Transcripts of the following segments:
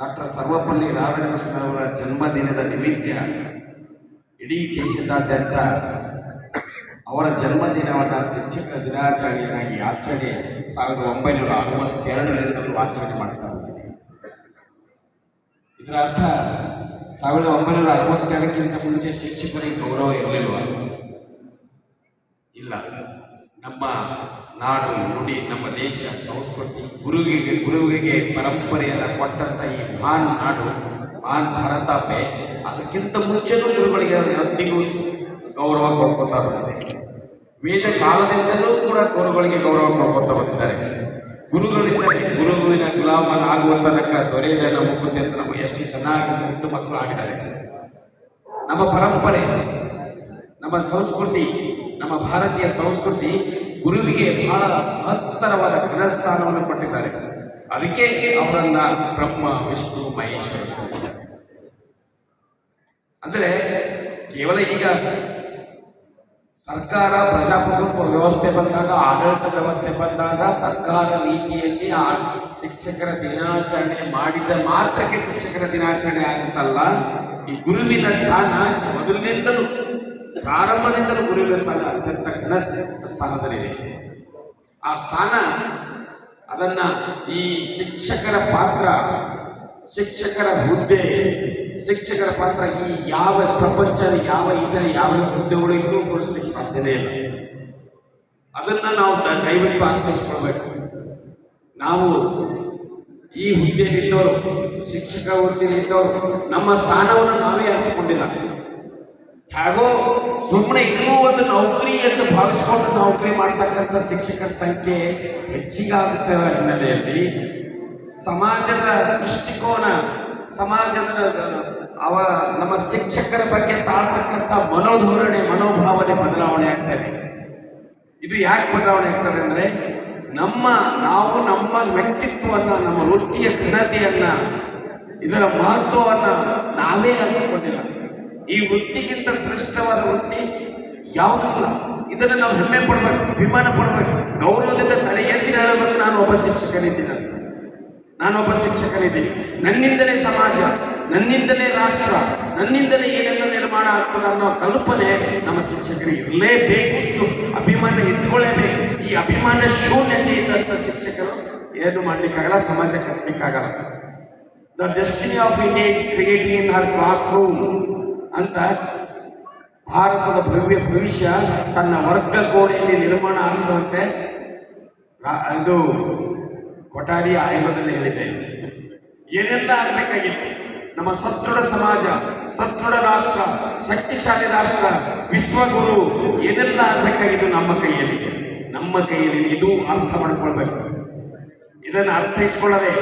Doctor Sarvepalli ರಾಧಾಕೃಷ್ಣರವರ ಜನ್ಮದಿನದ ನಿಮಿತ್ತ ಇಡೀ ದೇಶದಾದ್ಯಂತ ಅವರ ಜನ್ಮದಿನವನ್ನು ಶಿಕ್ಷಕ ದಿನಾಚರಣೆಯನ್ನಾಗಿ ಆಚರಣೆ ಸಾವಿರದ ಒಂಬೈನೂರ ಅರವತ್ತೆರಡರಿಂದಲೂ ಆಚರಣೆ ಮಾಡ್ತಾ ಇದರ ಅರ್ಥ ಸಾವಿರದ ಒಂಬೈನೂರ ಅರವತ್ತೆರಡಕ್ಕಿಂತ ಮುಂಚೆ ಶಿಕ್ಷಕರಿಗೆ ಗೌರವ ಇರಲಿಲ್ವ? ಇಲ್ಲ. ನಮ್ಮ ನಾಡು ನುಡಿ ನಮ್ಮ ದೇಶ, ಸಂಸ್ಕೃತಿ, ಗುರುವಿಗೆ ಗುರುವಿಗೆ ಪರಂಪರೆಯನ್ನು ಕೊಟ್ಟಂತ ಈ ಮಹಾನ್ ನಾಡು, ಮಹಾನ್ ಭಾರತಾಪೆ ಅದಕ್ಕಿಂತ ಮುಂಚೆನೂ ಗುರುಗಳಿಗೆ ಎಂದಿಗೂ ಗೌರವ ಕೊಡ್ಕೊತಾ ಬಂದಿದೆ. ವೇದ ಕಾಲದಿಂದಲೂ ಕೂಡ ಗುರುಗಳಿಗೆ ಗೌರವ ಕೊಡ್ಕೊತಾ ಬಂದಿದ್ದಾರೆ. ಗುರುಗಳಿಂದ ಗುರುವಿನ ಗುಲಾಮನ ಆಗುವ ತನಕ ದೊರೆಯದನ್ನ ಮುಕ್ಕುತ್ತೆ ಅಂತ ನಮಗೆ ಎಷ್ಟು ಚೆನ್ನಾಗಿ ಮುಟ್ಟು ಮಕ್ಕಳು ಆಗಿದ್ದಾರೆ. ನಮ್ಮ ಪರಂಪರೆ, ನಮ್ಮ ಸಂಸ್ಕೃತಿ, ನಮ್ಮ ಭಾರತೀಯ ಸಂಸ್ಕೃತಿ ಗುರುವಿಗೆ ಬಹಳ ಮಹತ್ತರವಾದ ಘನಸ್ಥಾನವನ್ನು ಕೊಟ್ಟಿದ್ದಾರೆ ಅದಕ್ಕೆ ಅವರನ್ನ ಬ್ರಹ್ಮ, ವಿಷ್ಣು, ಮಹೇಶ್ವರ. ಅಂದರೆ ಕೇವಲ ಈಗ ಸರ್ಕಾರ, ಪ್ರಜಾಪ್ರಭುತ್ವ ವ್ಯವಸ್ಥೆ ಬಂದಾಗ, ಆಡಳಿತ ವ್ಯವಸ್ಥೆ ಬಂದಾಗ ಸರ್ಕಾರ ನೀತಿಯಲ್ಲಿ ಆ ಶಿಕ್ಷಕರ ದಿನಾಚರಣೆ ಮಾಡಿದ ಮಾತ್ರಕ್ಕೆ ಶಿಕ್ಷಕರ ದಿನಾಚರಣೆ ಆಗುತ್ತಲ್ಲ ಈ ಗುರುವಿನ ಸ್ಥಾನ ಮೊದಲಿನಿಂದಲೂ ಪ್ರಾರಂಭದಿಂದಲೂ ಗುರುವಿನ ಸ್ಥಾನ, ಅತ್ಯಂತ ಘನ ಸ್ಥಾನದಲ್ಲಿದೆ ಆ ಸ್ಥಾನ, ಅದನ್ನ ಈ ಶಿಕ್ಷಕರ ಪಾತ್ರ, ಶಿಕ್ಷಕರ ಹುದ್ದೆ, ಶಿಕ್ಷಕರ ಪಾತ್ರ ಈ ಯಾವ ಪ್ರಪಂಚದ ಯಾವ ಇತರ ಯಾವ ಹುದ್ದೆಗಳು ಇನ್ನೂ ಕೊಡಿಸ್ಲಿಕ್ಕೆ ಸಾಧ್ಯನೇ ಇಲ್ಲ. ಅದನ್ನ ನಾವು ದ- ದಯವಿಟ್ಟು ಅರ್ಥೈಸ್ಕೊಳ್ಬೇಕು ನಾವು ಈ ಹುದ್ದೆಯಲ್ಲಿದ್ದವರು ಶಿಕ್ಷಕ ವೃತ್ತಿಯಲ್ಲಿದ್ದವರು ನಮ್ಮ ಸ್ಥಾನವನ್ನು ನಾವೇ ಅರ್ಥಕೊಂಡಿಲ್ಲ ಹಾಗೋ ಸುಮ್ಮನೆ ಇನ್ನೂ ಒಂದು ನೌಕರಿ ಎಂದು ಭಾವಿಸಿಕೊಂಡು ನೌಕರಿ ಮಾಡ್ತಕ್ಕಂಥ ಶಿಕ್ಷಕರ ಸಂಖ್ಯೆ ಹೆಚ್ಚಿಗಾಗುತ್ತಿರುವ ಹಿನ್ನೆಲೆಯಲ್ಲಿ ಸಮಾಜದ ದೃಷ್ಟಿಕೋನ, ಸಮಾಜದ, ಅವ ನಮ್ಮ ಶಿಕ್ಷಕರ ಬಗ್ಗೆ ತಾಳ್ತಕ್ಕಂಥ ಮನೋಧೋರಣೆ, ಮನೋಭಾವನೆ ಬದಲಾವಣೆ ಆಗ್ತದೆ ಇದು. ಯಾಕೆ ಬದಲಾವಣೆ ಆಗ್ತದೆ ಅಂದರೆ ನಮ್ಮ, ನಾವು ನಮ್ಮ ವ್ಯಕ್ತಿತ್ವವನ್ನು, ನಮ್ಮ ವೃತ್ತಿಯ ಘನತೆಯನ್ನು, ಇದರ ಮಹತ್ವವನ್ನು ನಾವೇ ಅರಿತುಕೊಂಡಿಲ್ಲ ಈ ವೃತ್ತಿಗಿಂತ ಶ್ರೇಷ್ಠವಾದ ವೃತ್ತಿ ಯಾವುದಿಲ್ಲ? ಇದನ್ನು ನಾವು ಹೆಮ್ಮೆ ಪಡ್ಬೇಕು, ಅಭಿಮಾನ ಪಡ್ಬೇಕು. ಗೌರವದಿಂದ ತಲೆ ಎತ್ತಿ ಹೇಳಬೇಕು, ನಾನು ಒಬ್ಬ ಶಿಕ್ಷಕನಿದ್ದೀನಿ. ನಾನೊಬ್ಬ ಶಿಕ್ಷಕನಿದ್ದೀನಿ. ನನ್ನಿಂದಲೇ ಸಮಾಜ, ನನ್ನಿಂದಲೇ ರಾಷ್ಟ್ರ, ನನ್ನಿಂದಲೇ ಏನೆಲ್ಲ ನಿರ್ಮಾಣ ಆಗ್ತದೆ ಅನ್ನೋ ಕಲ್ಪನೆ ನಮ್ಮ ಶಿಕ್ಷಕರಿಗೆ ಇರಲೇಬೇಕು. ಇದು ಅಭಿಮಾನ ಇಟ್ಕೊಳ್ಳೇಬೇಕು. ಈ ಅಭಿಮಾನ ಶೂನ್ಯತೆ ಇದ್ದಂಥ ಶಿಕ್ಷಕರು ಏನು ಮಾಡ್ಲಿಕ್ಕಾಗಲ್ಲ? ಸಮಾಜ ಕಟ್ಟಲಿಕ್ಕಾಗಲ್ಲ the destiny of India is creating in her classroom ಅಂತ ಭಾರತದ ಭವ್ಯ ಭವಿಷ್ಯ ತನ್ನ ವರ್ಗ ಕೋಣೆಯಲ್ಲಿ ನಿರ್ಮಾಣ ಆಗುವಂತೆ ಇದು ಕೊಠಾರಿ ಆಯೋಗದಲ್ಲಿ ಹೇಳಿದೆ. ಏನೆಲ್ಲ ಆಗಬೇಕಾಗಿತ್ತು? ನಮ್ಮ ಸದೃಢ ಸಮಾಜ ಸದೃಢ ರಾಷ್ಟ್ರ, ಶಕ್ತಿಶಾಲಿ ರಾಷ್ಟ್ರ, ವಿಶ್ವಗುರು, ಏನೆಲ್ಲ ಆಗಬೇಕಾಗಿತ್ತು ನಮ್ಮ ಕೈಯಲ್ಲಿದೆ ನಮ್ಮ ಕೈಯಲ್ಲಿ ಇದು ಅರ್ಥ ಮಾಡ್ಕೊಳ್ಬೇಕು. ಇದನ್ನು ಅರ್ಥೈಸಿಕೊಳ್ಳದೆ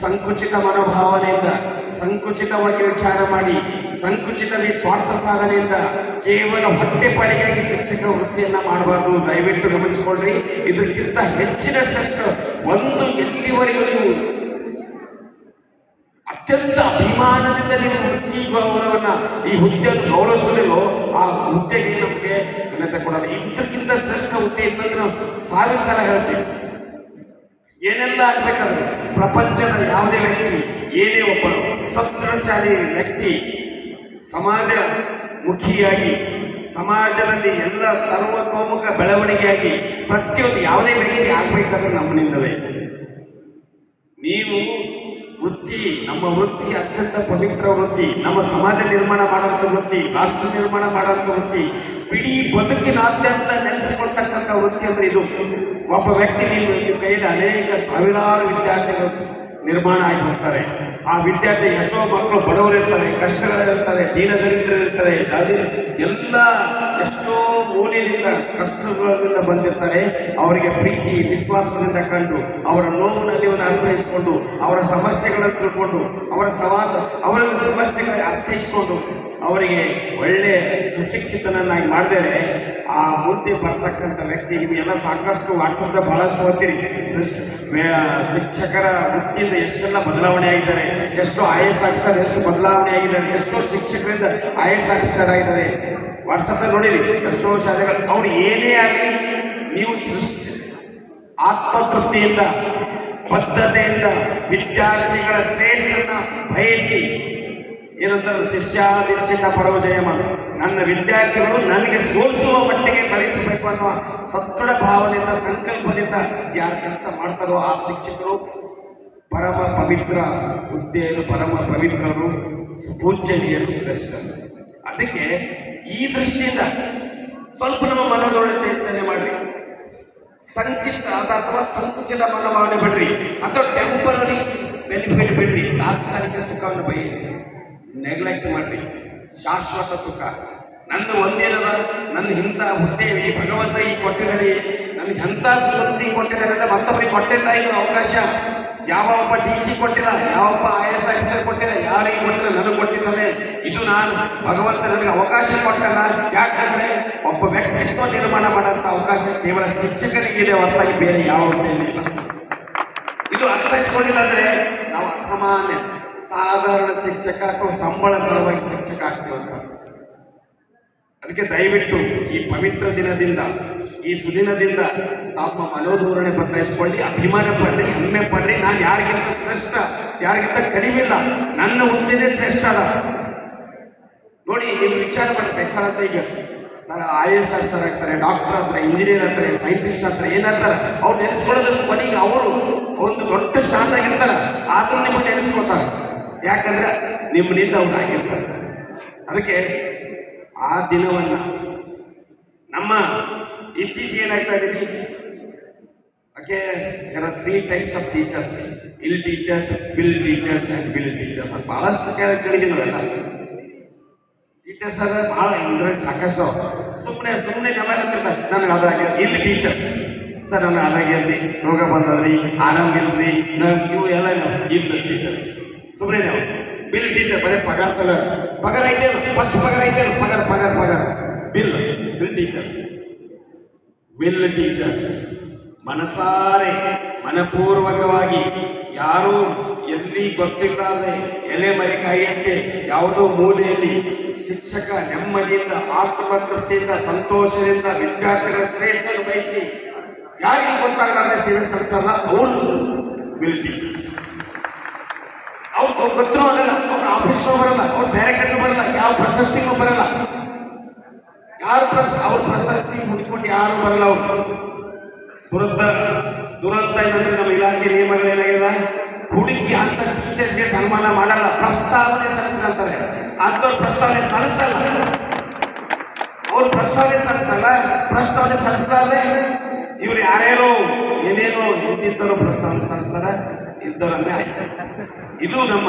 ಸಂಕುಚಿತ ಮನೋಭಾವನೆಯಿಂದ, ಸಂಕುಚಿತವಾಗಿ ವಿಚಾರ ಮಾಡಿ ಸಂಕುಚಿತವಾಗಿ ಸ್ವಾರ್ಥ ಸಾಧನೆಯಿಂದ ಕೇವಲ ಹೊಟ್ಟೆಪಾಡಿಗಾಗಿ ಶಿಕ್ಷಕ ವೃತ್ತಿಯನ್ನ ಮಾಡಬಾರ್ದು. ದಯವಿಟ್ಟು ಗಮನಿಸಿಕೊಳ್ಳ್ರಿ. ಇದಕ್ಕಿಂತ ಹೆಚ್ಚಿನ ಶ್ರೇಷ್ಠ ಒಂದು ಎಲ್ಲಿವರೆಗೂ ನೀವು ಅತ್ಯಂತ ಅಭಿಮಾನದಿಂದ ನಿಮ್ಮ ವೃತ್ತಿ ಗೌರವವನ್ನ ಈ ಹುದ್ದೆಯನ್ನು ಗೌರವಿಸಲಿಲ್ಲೋ, ಆ ಹುದ್ದೆಗೆ ನಮಗೆ ಘನತೆ ಕೊಡಲ್ಲ. ಇದಕ್ಕಿಂತ ಶ್ರೇಷ್ಠ ಹುದ್ದೆ ಇತ್ತಂದ್ರೆ ನಾವು ಸಾವಿರ ಸಲ ಹೇಳ್ತೀವಿ. ಏನೆಲ್ಲ ಆಗ್ಬೇಕಾದ್ರೆ ಪ್ರಪಂಚದ ಯಾವುದೇ ವ್ಯಕ್ತಿ, ಏನೇ ಒಬ್ಬ ಸ್ವಪ್ನಶಾಲಿ ವ್ಯಕ್ತಿ, ಸಮಾಜ ಮುಖಿಯಾಗಿ, ಸಮಾಜದಲ್ಲಿ ಎಲ್ಲ ಸರ್ವತೋಮುಖ ಬೆಳವಣಿಗೆಯಾಗಿ ಪ್ರತಿಯೊಂದು ಯಾವುದೇ ವ್ಯಕ್ತಿ ಆಗ್ಬೇಕಾದ್ರೆ ನಮ್ಮನಿಂದಲೇ. ನೀವು ವೃತ್ತಿ, ನಮ್ಮ ವೃತ್ತಿ ಅತ್ಯಂತ ಪವಿತ್ರ ವೃತ್ತಿ, ನಮ್ಮ ಸಮಾಜ ನಿರ್ಮಾಣ ಮಾಡುವಂಥ ವೃತ್ತಿ, ರಾಷ್ಟ್ರ ನಿರ್ಮಾಣ ಮಾಡುವಂಥ ವೃತ್ತಿ, ಇಡೀ ಬದುಕಿನಾದ್ಯಂತ ನೆಲೆಸಿಕೊಳ್ತಕ್ಕಂಥ ವೃತ್ತಿ ಅಂದರೆ ಇದು. ಒಬ್ಬ ವ್ಯಕ್ತಿ ನೀವು ಕೈಯಲ್ಲಿ ಅನೇಕ ಸಾವಿರಾರು ವಿದ್ಯಾರ್ಥಿಗಳು ನಿರ್ಮಾಣ ಆಗಿ ಆ ವಿದ್ಯಾರ್ಥಿ ಎಷ್ಟೋ ಮಕ್ಕಳು ಬಡವರಿರ್ತಾರೆ ಕಷ್ಟಗಳಿರ್ತಾರೆ ದೀನ ಇರ್ತಾರೆ ದಾದಿ ಎಲ್ಲ ಎಷ್ಟೋ ಮೂಲೆಯಿಂದ ಕಷ್ಟಗಳಿಂದ ಬಂದಿರ್ತಾರೆ. ಅವರಿಗೆ ಪ್ರೀತಿ, ವಿಶ್ವಾಸದಿಂದ ಕಂಡು, ಅವರ ನೋವಿನಲ್ಲಿ ಒಂದು ಅರ್ಥೈಸಿಕೊಂಡು, ಅವರ ಸಮಸ್ಯೆಗಳನ್ನು ತಿಳ್ಕೊಂಡು, ಅವರ ಸವಾಲು, ಅವರ ಸಮಸ್ಯೆಗಳ ಅರ್ಥೈಸಿಕೊಂಡು ಅವರಿಗೆ ಒಳ್ಳೆ ಸುಶಿಕ್ಷಿತನನ್ನಾಗಿ ಮಾಡಿದರೆ ಆ ಮುಂದೆ ಬರ್ತಕ್ಕಂಥ ವ್ಯಕ್ತಿ ನಿಮಗೆಲ್ಲ ಸಾಕಷ್ಟು ವಾಟ್ಸಪ್ದ ಬಹಳಷ್ಟು ಓದ್ತೀರಿ ಸೃಷ್ಟಿ ಶಿಕ್ಷಕರ ವೃತ್ತಿಯಿಂದ ಎಷ್ಟೆಲ್ಲ ಬದಲಾವಣೆ ಆಗಿದ್ದಾರೆ, ಎಷ್ಟೋ ಐ ಎಸ್ ಆಫೀಸರ್ ಎಷ್ಟು ಬದಲಾವಣೆ ಆಗಿದ್ದಾರೆ, ಎಷ್ಟೋ ಶಿಕ್ಷಕರಿಂದ ಐ ಎಸ್ ಆಫೀಸರ್ ಆಗಿದ್ದಾರೆ. ವಾಟ್ಸಪ್ದಲ್ಲಿ ನೋಡಿರಿ, ಎಷ್ಟೋ ಶಾಲೆಗಳು, ಅವ್ರು ಏನೇ ಆಗಲಿ ನೀವು ಸೃಷ್ಟಿ ಆತ್ಮತೃಪ್ತಿಯಿಂದ, ಬದ್ಧತೆಯಿಂದ ವಿದ್ಯಾರ್ಥಿಗಳ ಶ್ರೇಷ್ಠನ ಬಯಸಿ ಏನಂತಾರೆ ಶಿಷ್ಯಾದಿಚ್ಛಿತ ಪರವಜಯಮ ನನ್ನ ವಿದ್ಯಾರ್ಥಿಗಳು ನನಗೆ ಸೋಲಿಸುವ ಮಟ್ಟಿಗೆ ಕಲಿಸಬೇಕು ಅನ್ನುವ ಸದೃಢ ಭಾವನೆಯಿಂದ, ಸಂಕಲ್ಪದಿಂದ ಯಾರು ಕೆಲಸ ಮಾಡ್ತಾರೋ ಆ ಶಿಕ್ಷಕರು ಪರಮ ಪವಿತ್ರ ಹುದ್ದೆಯನ್ನು, ಪರಮ ಪವಿತ್ರರು ಪೂಜ್ಯನೀಯರು ಶ್ರೇಷ್ಠರು ಅದಕ್ಕೆ ಈ ದೃಷ್ಟಿಯಿಂದ ಸ್ವಲ್ಪ ನಮ್ಮ ಮನೋಧೋರಣೆ ಚೈತನ್ಯ ಮಾಡ್ರಿ. ಸಂಚಿತ ಅಥವಾ ಸಂಕುಚಿತ ಮನೋಭಾವನೆ ಬಿಡ್ರಿ ಅಥವಾ ಟೆಂಪರರಿ ಬೆನಿಫಿಟ್ ಬಿಡ್ರಿ ತಾತ್ಕಾಲಿಕ ಸುಖವನ್ನು ಬೈ ನೆಗ್ಲೆಕ್ಟ್ ಮಾಡ್ರಿ. ಶಾಶ್ವತ ಸುಖ. ನನ್ನ ಒಂದೇನದ? ನನ್ನ ಇಂಥ ಹುಟ್ಟೇವಿ ಭಗವಂತ ಈ ಕೊಟ್ಟಿದ್ದಾರೆ. ನನಗೆ ಎಂಥ ಸುಂದರತೆ ಕೊಟ್ಟಿದ್ದಾರೆ ಅಂದ್ರೆ ಮತ್ತೊಬ್ಬರಿಗೆ ಕೊಟ್ಟಿಲ್ಲ ಇದು ಅವಕಾಶ. ಯಾವ ಒಬ್ಬ ಡಿ ಸಿ ಕೊಟ್ಟಿಲ್ಲ, ಯಾವಪ್ಪ ಐ ಎಸ್ ಆಫೀಸರ್ ಕೊಟ್ಟಿಲ್ಲ, ಯಾರಿಗೆ ಕೊಟ್ಟಿಲ್ಲ, ನನಗೆ ಕೊಟ್ಟಿದ್ದಾನೆ ಇದು ನಾನು. ಭಗವಂತ ನನಗೆ ಅವಕಾಶ ಕೊಟ್ಟಲ್ಲ ಯಾಕಂದ್ರೆ ಒಬ್ಬ ವ್ಯಕ್ತಿತ್ವ ನಿರ್ಮಾಣ ಮಾಡೋಂಥ ಅವಕಾಶ ಕೇವಲ ಶಿಕ್ಷಕರಿಗಿದೆ ಹೊರತಾಗಿ ಬೇರೆ ಯಾವ ಹುದ್ದೆಯಲ್ಲಿ ಇಲ್ಲ. ಇದು ಅರ್ಥೈಸ್ಕೊಂಡಿಲ್ಲ ಅಂದ್ರೆ ನಾವು ಅಸಾಮಾನ್ಯ. ಸಾಧಾರಣ ಶಿಕ್ಷಕ ಅಥವಾ ಸಂಬಳ ಸಲುವಾಗಿ ಶಿಕ್ಷಕ ಆಗ್ತಿರುವಂತ ಅದಕ್ಕೆ ದಯವಿಟ್ಟು ಈ ಪವಿತ್ರ ದಿನದಿಂದ, ಈ ಸುದಿನದಿಂದ ತಮ್ಮ ಮನೋಧೋರಣೆ ಬದಲಾಯಿಸ್ಕೊಳ್ಳಿ, ಅಭಿಮಾನ ಪಡ್ರಿ, ಹೆಮ್ಮೆ ಪಡ್ರಿ. ನಾನು ಯಾರಿಗಿಂತ ಶ್ರೇಷ್ಠ, ಯಾರಿಗಿಂತ ಕಡಿಮೆ ಇಲ್ಲ ನನ್ನ ಹುದ್ದೆನೇ ಶ್ರೇಷ್ಠ ಅಲ್ಲ. ನೋಡಿ ನೀವು ವಿಚಾರ ಮಾಡ್ಬೇಕಾದಂತ ಈಗ ಐ ಎಸ್ ಆಫೀಸರ್ ಆಗ್ತಾರೆ ಡಾಕ್ಟರ್ ಆಗ್ತಾರೆ ಇಂಜಿನಿಯರ್ ಆಗ್ತಾರೆ ಸೈಂಟಿಸ್ಟ್ ಆಗ್ತಾರೆ ಏನಾಗ್ತಾರೆ ಅವ್ರು ನೆನೆಸ್ಕೊಳ್ಳೋದ್ರ ಕೊನೆಗೆ ಅವರು ಒಂದು ದೊಡ್ಡ ಸ್ಥಾನದಾಗಿರ್ತಾರೆ ಆದ್ರೂ ನಿಮಗೆ ನೆನೆಸ್ಕೊಳ್ತಾರೆ. ಯಾಕಂದ್ರೆ ನಿಮ್ಮನಿಂದ ಅವ್ರು ಆಗಿರ್ತಾರೆ. ಅದಕ್ಕೆ ಆ ದಿನವನ್ನ ನಮ್ಮ ಇತ್ತೀಚೆಗೆ ಏನಾಗ್ತಾ ಇದೀವಿ okay there three types of teachers ill teachers bill teachers and bill teachers ಅಂತ ಕೇಳಿ ಕೇಳಿದೀವಿ ನಾವೆಲ್ಲ. ಟೀಚರ್ಸ್ ಅದ ಭಾಳ ಇದ್ರಲ್ಲಿ ಸಾಕಷ್ಟು. ಸುಮ್ಮನೆ ಸುಮ್ಮನೆ ಹೇಳ್ತಿರ್ತಾರೆ ನನಗೆ ಅದಾಗ್ಯ ಇಲ್ಲಿ ಟೀಚರ್ಸ್ ಸರ್, ನನಗೆ ಅದಾಗ್ಯಲ್ರಿ ರೋಗ ಬಂದದ್ರಿ ಆರಾಮಿಲ್ರಿ ನಾವು ಇವು ಎಲ್ಲ ಇಲ್ಲಿ ಟೀಚರ್ಸ್ ಸುಮ್ಮನೆ ನಾವು ಬಿಲ್ ಟೀಚರ್ ಬರೀ ಪಗಾರ ಸಲ. ಪಗಾರ ಐತೆ ಫಸ್ಟ್ ಪಗಾರ ಐತೆ ಪಗಾರ ಪಗಾರ ಪಗಾರ. Bill bill teachers will teachers ಮನಸಾರೆ, ಮನಪೂರ್ವಕವಾಗಿ. ಯಾರೂ ಎಲ್ಲಿ ಗೊತ್ತಿಲ್ಲದೆ ಎಲೆ ಮರಿಕಾಯಿಯಂತೆ ಯಾವುದೋ ಮೂಲೆಯಲ್ಲಿ ಶಿಕ್ಷಕ ನೆಮ್ಮದಿಯಿಂದ, ಆತ್ಮತೃಪ್ತಿಯಿಂದ, ಸಂತೋಷದಿಂದ, ವಿದ್ಯಾರ್ಥಿಗಳ ಶ್ರೇಷ್ಠ ಬಯಸಿ, ಯಾರಿಗೆ ಗೊತ್ತಾಗಲಾರ್ದೆ ಸೇವೆ ಸಲ್ಲಿಸಲ್ಲ ಅವರು ವಿಲ್ ಟೀಚರ್ಸ್ ಅವ್ರು ಗೊತ್ತರೂ ಆಗಲ್ಲ ಅವ್ರ ಆಫೀಸ್ನೂ ಬರಲ್ಲ, ಅವ್ರು ಬೇರೆ ಕಡೆ ಬರಲ್ಲ, ಯಾವ ಪ್ರಶಸ್ತಿನೂ ಬರಲ್ಲ. ಯಾರು ಪ್ರಸ್ ಅವ್ರ ಪ್ರಶಸ್ತಿ ಹುಡ್ಕೊಂಡು ಯಾರು ಬರಲ್ಲ ಅವ್ರು. ದುರಂತ ದುರಂತ ಏನಂದ್ರೆ ನಮ್ಮ ಇಲಾಖೆ ನಿಯಮಗಳು ಏನಾಗಿದೆ ಹುಡುಗಿ ಅಂತ ಟೀಚರ್ಸ್ಗೆ ಸನ್ಮಾನ ಮಾಡಲ್ಲ, ಪ್ರಸ್ತಾವನೆ ಸಲ್ಲಿಸ್ತಾರೆ ಅಂಥವ್ರು ಪ್ರಸ್ತಾವನೆ ಸಲ್ಲಿಸಲ್ಲ. ಅವ್ರು ಪ್ರಸ್ತಾವನೆ ಸಲ್ಲಿಸಲ್ಲ, ಪ್ರಸ್ತಾವನೆ ಸಲ್ಲಿಸ್ತಾರೆ ಇವ್ರು ಯಾರ್ಯಾರೋ ಏನೇನೋ ಹಿಂದಿದ್ದವರು ಪ್ರಸ್ತಾವನೆ ಸಲ್ಲಿಸ್ತಾರೆ. ಇದ್ದವರನ್ನೇ ಆಯ್ತು ಇದು ನಮ್ಮ